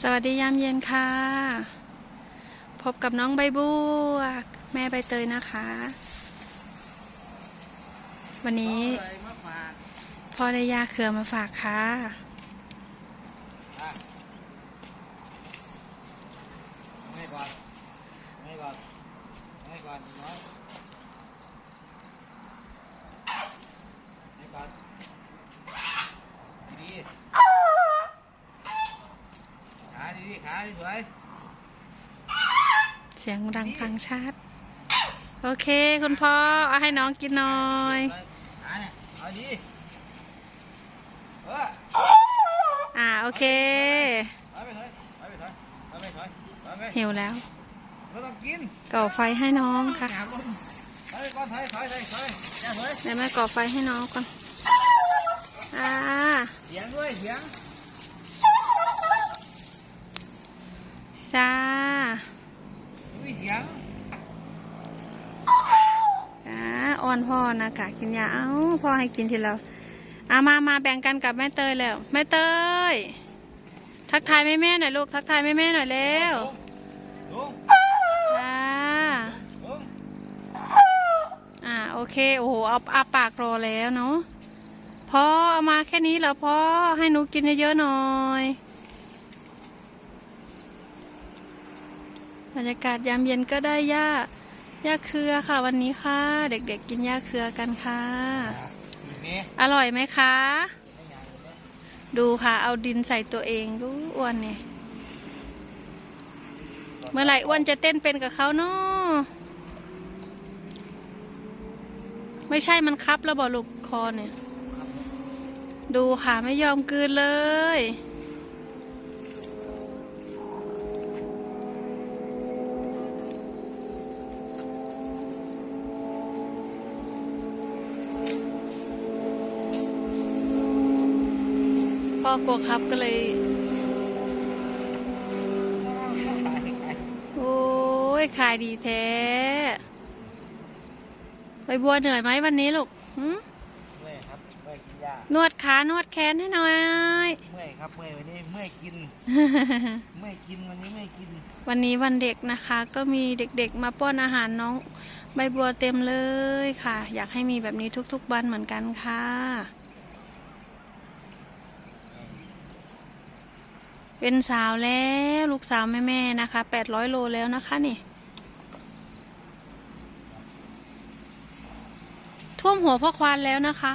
สวัสดียามเย็นค่ะ พบกับน้องใบบัวแม่ใบเตยนะคะ วันนี้พ่อได้ยาเครือมาฝากค่ะอ่ก่อนให้ก่อนให้ก่อนน้อยให้ก่อนดีๆขาดีๆขาสวย เสียงดังฟังชัด โอเค คุณพ่อ เอาให้น้องกินหน่อยขาเนี่ยเอาดีเอออ่า โอเคถอยไปถอยถอยไปถอยถอยไปถอยถอยไปหิวแล้วไม่ต้องกินก่อไฟให้น้องค่ะถอยไปก่อนถอยถอยถอยถอยอย่าถอยเดี๋ยวแม่ก่อไฟให้น้องก่อน อ่าเสียงด้วยเสียง จ้า อุ้ยเสียง อ่า อนพ่อนะกะกินยาเอ้าพ่อให้กินทีละอามามาแบ่งกันกับแม่เตยแล้วแม่เตย ทักทายแม่แม่หน่อยลูกทักทายแม่แม่หน่อยเร็วลุงจ้าอ่าโอเคโอ้โหเอาอาปากรอแล้วเนาะพ่อเอามาแค่นี้เหรอพ่อให้หนูกินเยอะๆหน่อยบรรยากาศยามเย็นก็ได้หญ้า หญ้าเครือค่ะวันนี้ค่ะ เด็กๆกินหญ้าเครือกันค่ะอีเมย์อร่อยไหมคะไม่ใหญ่เลยดูค่ะ เอาดินใส่ตัวเองดูอ้วนเนี่ยเมื่อไหร่อ้วนจะเต้นเป็นกับเขาเนาะไม่ใช่มันคับแล้วบอกลูกคอเนี่ย ดูค่ะไม่ยอมกลืนเลย กลัวครับก็เลย โอ้ยขายดีแท้ใบบัวเหนื่อยไหมวันนี้ลูกหึเมื่อยครับเมื่อยกินยานวดขานวดแขนให้หน่อย เมื่อยครับเมื่อยวันนี้เมื่อยกิน เมื่อยกินวันนี้เมื่อยกิน วันนี้วันเด็กนะคะ ก็มีเด็กๆมาป้อนอาหารน้อง ใบบัวเต็มเลยค่ะ อยากให้มีแบบนี้ทุกๆวันเหมือนกันค่ะ เป็นสาวแล้วลูกสาวแม่ๆนะคะแปดร้อยโลแล้วนะคะนี่ ท่วมหัวพ่อควานแล้วนะคะ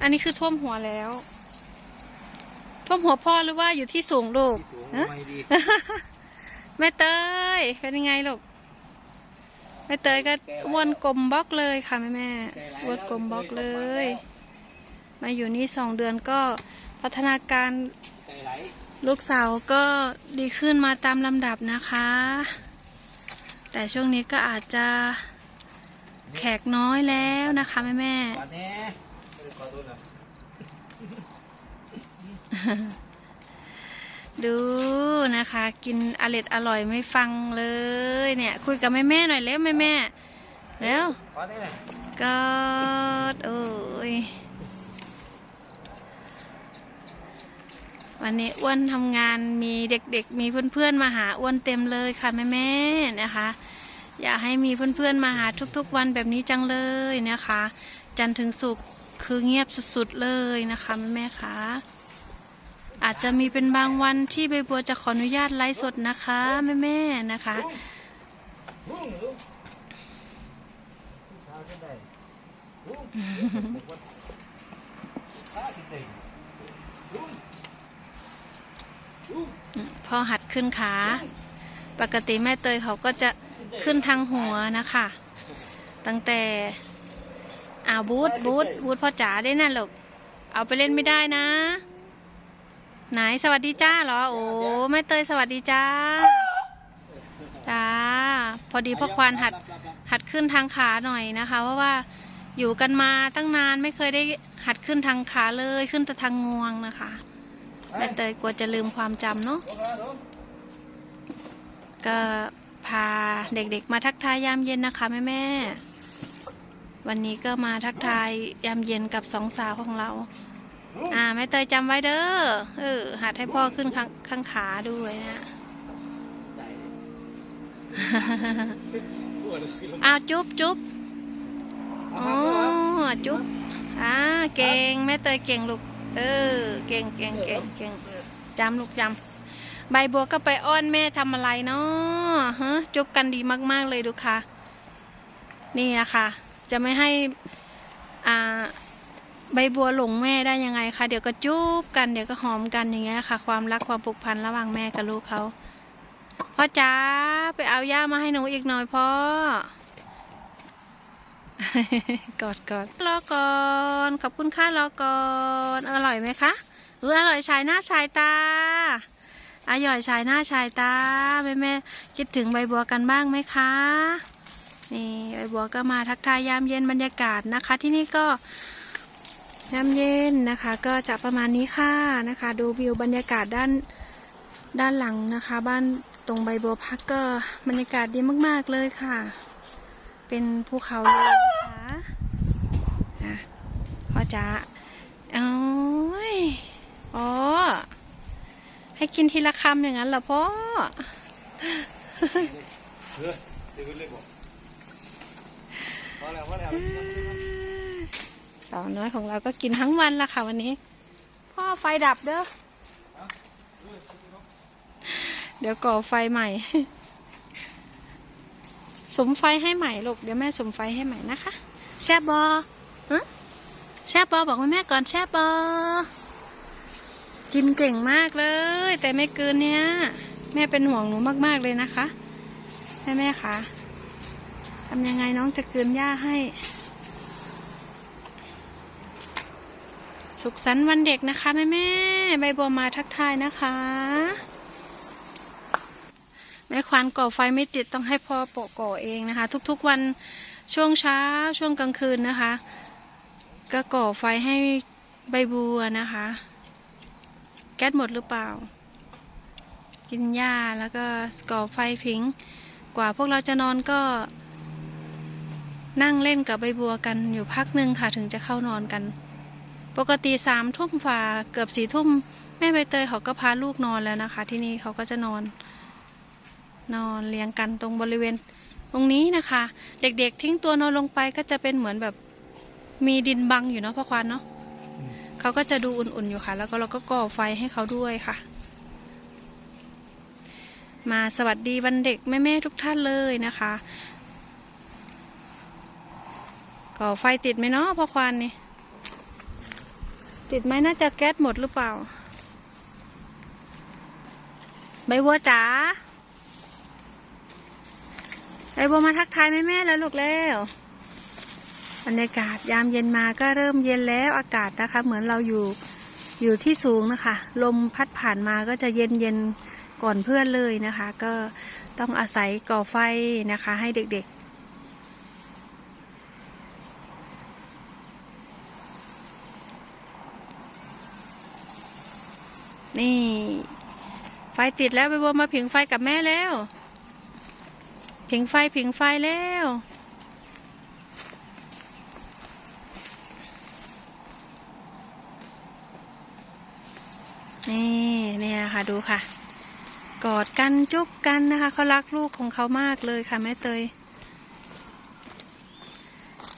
อันนี้คือท่วมหัวแล้ว ท่วมหัวพ่อหรือว่าอยู่ที่สูงลูกที่สูงฮะไม่ดีแม่เตยเป็นยังไงลูกแม่เตยก็อ้วนกลมบล็อกเลยค่ะแม่แม่อ้วนกลมบล็อกเลย มาอยู่นี่สองเดือนก็พัฒนาการใจไห ลลูกสาวก็ดีขึ้นมาตามลำดับนะคะ แต่ช่วงนี้ก็อาจจะแขกน้อยแล้วนะคะแม่แม่ก่อนแน่ไม่ได้ขอโทษนะดูนะคะ กินอร่อยอร่อยไม่ฟังเลยเนี่ย คุยกับแม่แม่ๆหน่อยเร็วแม่แม่ๆเร็วขอได้ไหมกอดโอ้ย วันนี้อ้วนทำงานมีเด็กๆ มีเพื่อนๆมาหาอ้วนเต็มเลยค่ะแม่ๆนะคะ อยากให้มีเพื่อนๆมาหาทุกๆวันแบบนี้จังเลยนะคะ จันทร์ถึงศุกร์คือเงียบสุดๆเลยนะคะแม่ๆคะอาจจะมีเป็นบางวันที่ใบบัวจะขออนุญาตไลฟ์สดนะคะแม่ๆนะคะลุงลุงข้าวขึ้นได้ลุงข้าวขึ้นได้ลุงลุง พอหัดขึ้นขา ปกติแม่เตยเขาก็จะขึ้นทางหัวนะคะ ตั้งแต่อ่าบูธบูธบูธพ่อจ๋าได้น่ะลูกเอาไปเล่นไม่ได้นะ ไหนสวัสดีจ้าเหรอ โอ้แม่เตยสวัสดีจ้าจ้าพอดีพ่อควานหัดหัดขึ้นทางขาหน่อยนะคะ เพราะว่าอยู่กันมาตั้งนานไม่เคยได้หัดขึ้นทางขาเลยขึ้นแต่ทางงวงนะคะ แม่เตยกลัวจะลืมความจำเนาะลุงครับลุงก็พาเด็กๆ มาทักทายยามเย็นนะคะแม่แม่ๆวันนี้ก็มาทักทายยามเย็นกับสองสาวของเรา อ่าแม่เตยจำไว้เด้อเออหัดให้พ่อขึ้นข้างข้างขาด้วยนะใจปวดคือลมอ้าวจุ๊บจุ๊บเอาอ๋อครับจุ๊บอ่าเก่งแม่เตยเก่งลูก เออ เก่งเก่งเก่งเก่งจำลูกจำใบบัวก็ไปอ้อนแม่ทำอะไรเนาะฮะจบกันดีมาก ๆ เลยดูค่ะ นี่อะคะจะไม่ให้อ่าใบบัวหลงแม่ได้ยังไงคะเดี๋ยวก็จุ๊บกันเดี๋ยวก็หอมกันอย่างเงี้ยค่ะ ความรักความผูกพันระหว่างแม่กับลูกเขาพ่อจ๋าไปเอาย่ามาให้หนูอีกหน่อยพ่อ กอดกอดรอก่อนขอบคุณค่ะรอก่อนอร่อยไหมคะเอออร่อยชายหน้าชายตาอร่อยชายหน้าชายตาแม่แม่คิดถึงใบบัวกันบ้างไหมคะ นี่ใบบัวก็มาทักทายยามเย็นบรรยากาศนะคะ ที่นี่ก็ยามเย็นนะคะ ก็จะประมาณนี้ค่ะนะคะ ดูวิวบรรยากาศด้านด้านหลังนะคะ บ้านตรงใบบัวพักก็บรรยากาศดีมาก ๆ เลยค่ะ เป็นภูเขาเลยนะคะอะพ่อจ๋าเอ้ยอ๋อ ให้กินทีละคำอย่างนั้นเหรอพ่อเออเดี๋ยวเรียกบอกพอแล้วพอแล้วสาวน้อยของเราก็กินทั้งวันละค่ะวันนี้ พ่อไฟดับเด้อ เดี๋ยวก่อไฟใหม่ สมไฟให้ใหม่ลูกเดี๋ยวแม่สมไฟให้ใหม่นะคะแช่บบอฮะแช่บบอบอกว่าแม่ก่อนแช่บบอกินเก่งมากเลย แต่ไม่เกินเนี้ยแม่เป็นห่วงหนูมากๆเลยนะคะแม่แม่คะทำยังไงน้องจะเกินหญ้าให้ สุขสันต์วันเด็กนะคะแม่แม่ใบบัวมาทักทายนะคะ แม่ควานก่อไฟไม่ติดต้องให้พ่อโปะก่อเองนะคะ ทุกๆวันช่วงเช้าช่วงกลางคืนนะคะ ก็ก่อไฟให้ใบบัวนะคะ แก๊สหมดหรือเปล่า กินหญ้าแล้วก็ก่อไฟผิง กว่าพวกเราจะนอนก็ นั่งเล่นกับใบบัวกันอยู่พักหนึ่งค่ะถึงจะเข้านอนกัน ปกติสามทุ่มฝ่าเกือบสี่ทุ่มแม่ใบเตยเขาก็พาลูกนอนแล้วนะคะ ที่นี่เขาก็จะนอน นอนเรียงกันตรงบริเวณตรงนี้นะคะ เด็กๆทิ้งตัวนอนลงไปก็จะเป็นเหมือนแบบมีดินบังอยู่เนาะพ่อควานเนาะเขาก็จะดูอุ่นๆอยู่ค่ะ แล้วก็เราก็ก่อไฟให้เขาด้วยค่ะ มาสวัสดีวันเด็กแม่ๆทุกท่านเลยนะคะก่อไฟติดไหมเนาะพ่อควานนี่ติดไหมน่าจะแก๊สหมดหรือเปล่าใบบัวจ๋า ใบบัวมาทักทายแม่แม่แล้วลูกแล้วบรรยากาศยามเย็นมาก็เริ่มเย็นแล้วอากาศนะคะ เหมือนเราอยู่อยู่ที่สูงนะคะ ลมพัดผ่านมาก็จะเย็นเย็นก่อนเพื่อนเลยนะคะ ก็ต้องอาศัยก่อไฟนะคะ ให้เด็กๆนี่ ไฟติดแล้วไปบัวมาผิงไฟกับแม่แล้ว ผิงไฟผิงไฟแล้ว นี่เนี่ยค่ะดูค่ะ กอดกันจุ๊บกันนะคะเขารักลูกของเขามากเลยค่ะแม่เตย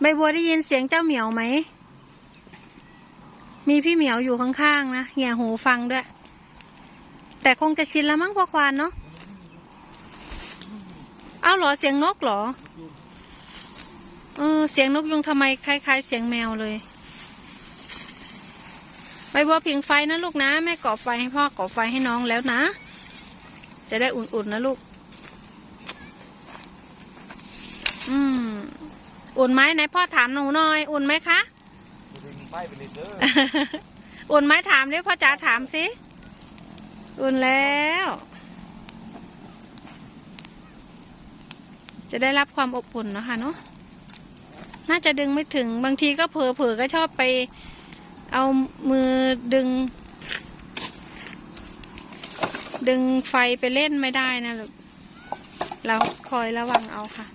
ใบบัวได้ยินเสียงเจ้าเหมียวไหม มีพี่เหมียวอยู่ข้างๆนะเหี่ยหูฟังด้วย แต่คงจะชินแล้วมั้งพ่อควานเนาะ อ้าเหรอเสียงนกเหรอ เออ เสียงนกยุงทำไมคล้าย ๆ เสียงแมวเลย ใบบัวผิงไฟนะลูกนะ แม่ก่อไฟให้พ่อก่อไฟให้น้องแล้วนะ จะได้อุ่นๆนะลูก อืม อุ่นไหมไหนพ่อถามหนูหน่อย อุ่นไหมคะดึงไฟไปเลยเด้ออุ่นไหมถามดิพ่อจ๋าถามสิ อุ่นแล้ว จะได้รับความอบอุ่นเนะคะเนาะน่าจะดึงไม่ถึงบางทีก็เผลอๆก็ชอบไปเอามือดึง ดึงไฟไปเล่นไม่ได้นะลูกเราคอยระวังเอาค่ะ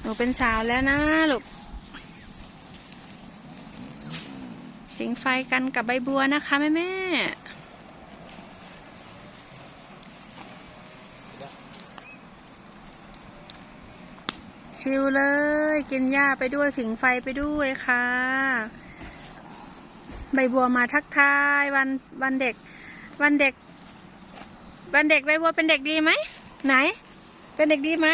หนูเป็นสาวแล้วนะลูกผิงไฟกันกับใบบัวนะคะแม่แม่ ชิลเลย กินหญ้าไปด้วยผิงไฟไปด้วยค่ะ ใบบัวมาทักทายวันวันเด็ก วันเด็ก วันเด็กใบบัวเป็นเด็กดีไหมไหน เป็นเด็กดีไหม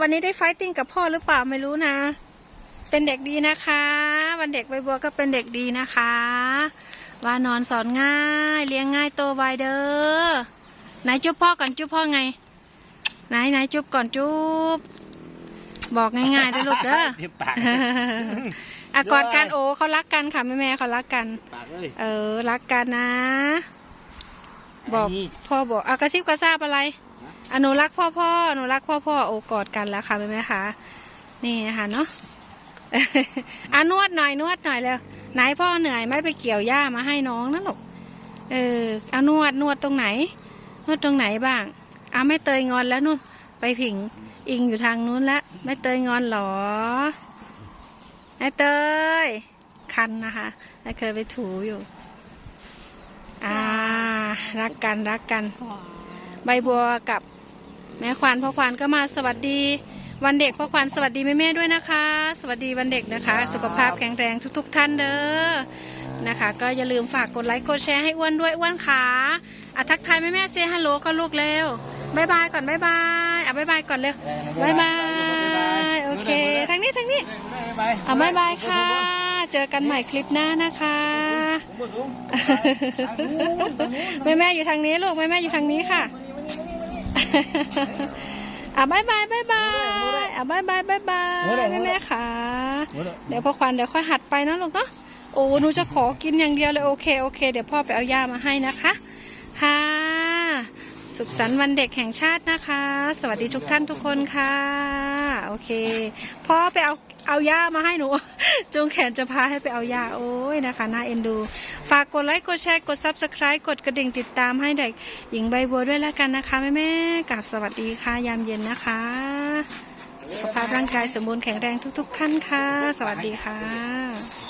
วันนี้ได้ไฟติ้งกับพ่อหรือเปล่าไม่รู้นะ เป็นเด็กดีนะคะ วันเด็กใบบัวก็เป็นเด็กดีนะคะ ว่านอนสอนง่าย เลี้ยงง่ายโตไวเด้อไหนจุ๊บพ่อก่อนจุ๊บพ่อไง ไหนไหนจุ๊บก่อนจุ๊บ บอกง่ายๆได้อลูกเด้อเต็มปาก อะกอดกันโอ้เขารักกันค่ะแม่แม่ๆเขารักกัน ปากเลยเออรักกันนะ บอกนนี้ พ่อบอกอากระซิบกระซาบอะไรอะหนูรักพ่อพ่อหนูรักพ่อพ่อโอ้กอดกันแล้วค่ะแม่แม่คะนี่นะคะเนาะอะนวดหน่อยนวดหน่อยเลยไหนพ่อเหนื่อยไหม่ไปเกี่ยวหญ้ามาให้น้องนะลูกเออเอานวดนวดตรงไหน นวดตรงไหนบ้างอะไม่เตยงอนแล้วนู่น ไปผิงอิงอยู่ทางนู้นแล้วไม่เตยงอนเหรอไอ้เตย คันนะคะไอ้เคยไปถูอยู่ อ่า รักกันรักกัน ใบบัวกับแม่ควานพ่อควานก็มาสวัสดี วันเด็กพ่อควานสวัสดีแม่แม่ๆด้วยนะคะ สวัสดีวันเด็กนะคะ สุขภาพแข็งแรงทุก ๆ ท่านเด้อนะคะ ก็อย่าลืมฝากกดไลค์กดแชร์ให้อ้วนด้วยอ้วนขาอะทักทายแม่แม่เซฮัลโหลก็ลูกเร็ว บายบายก่อนบายบายอะบายบายก่อนเร็วบายบายโอเคทางนี้ทางนี้บ๊ายบายอะบายบายค่ะ เจอกันใหม่คลิปหน้านะคะแม่แม่ๆอยู่ทางนี้ลูกแม่แม่ๆอยู่ทางนี้ค่ะอะบายบายบายบายอะบายบายบายบายแม่แม่ๆค่ะ เดี๋ยวพ่อควันเดี๋ยวค่อยหัดไปนะลูกเนาะโอ้หนูจะขอกินอย่างเดียวเลยโอเคโอเค เดี๋ยวพ่อไปเอายามาให้นะคะค่ะ สุขสันต์วันเด็กแห่งชาตินะคะ สวัสดีทุกท่านทุกคนค่ะ โอเคพ่อไปเอาเอายามาให้หนูจูงแขนจะพาให้ไปเอายาโอ้ยนะคะน่าเอ็นดู ฝากกดไลค์กดแชร์กด subscribe กดกระดิ่งติดตามให้เด็กหญิงใบบัวด้วยแล้วกันนะคะแม่แม่กับสวัสดีค่ะยามเย็นนะคะ สุขภาพร่างกายสมบูรณ์แข็งแรงทุก ๆ ขั้นค่ะ สวัสดีค่ะ